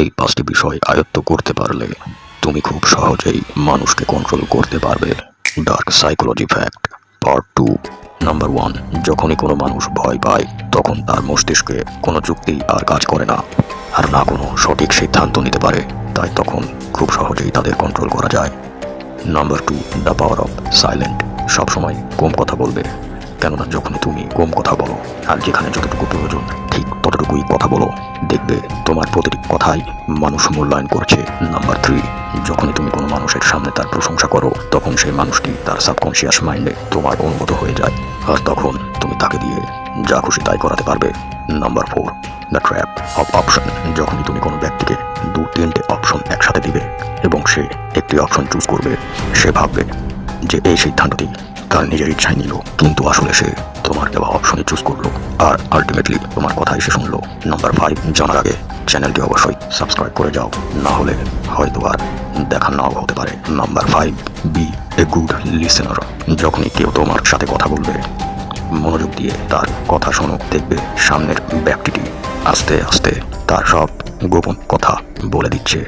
এই পাঁচটি বিষয় আয়ত্ত করতে পারলে তুমি খুব সহজেই মানুষকে কন্ট্রোল করতে পারবে। Dark psychology fact part two number one যখনই কোনো মানুষ ভয় পায়, তখন তার মস্তিষ্কে কোনো যুক্তি আর কাজ করে না। আর না কোনো সঠিক সিদ্ধান্ত নিতে পারে, তাই তখন খুব সহজেই তাদের কন্ট্রোল করা যায়। Number two the power of silent সবসময় কম কথা বলবে। কেননা যখনই তুমি কম কথা বলো, আর যেখানে যতটুকু প্রয়োজন ঠিক কথা বলো। দেখবে তোমার প্রতিটি কথাই মানুষ মূল্যায়ন করছে। নাম্বার থ্রি যখনই তুমি কোনো মানুষের সামনে তার প্রশংসা করো, তখন সেই মানুষটি তার সাবকনশিয়াস মাইন্ডে তোমার অনুগত হয়ে যায়। আর তখন তুমি তাকে দিয়ে যা খুশি তাই করাতে পারবে। Number four the trap of option যখনই তুমি কোনো ব্যক্তিকে দু তিনটে অপশন একসাথে দিবে এবং সে একটি অপশন চুজ করবে, সে ভাববে যে এই সিদ্ধান্তটি তার নিজের ইচ্ছায় নিল। কিন্তু আসলে সে তোমার দেওয়া অপশনই চুজ করল। আর আলটিমেটলি তোমার কথাই সে শুনলো। নাম্বার ফাইভ জানার আগে চ্যানেলটি অবশ্যই সাবস্ক্রাইব করে যাও। না হলে হয়তো আর দেখা নাও হতে পারে। Number five be a good listener যখনই কেউ তোমার সাথে কথা বলবে, মনোযোগ দিয়ে তার কথা শোনো দেখবে সামনের ব্যক্তিটি আস্তে আস্তে তার সব গোপন কথা বলে দিচ্ছে।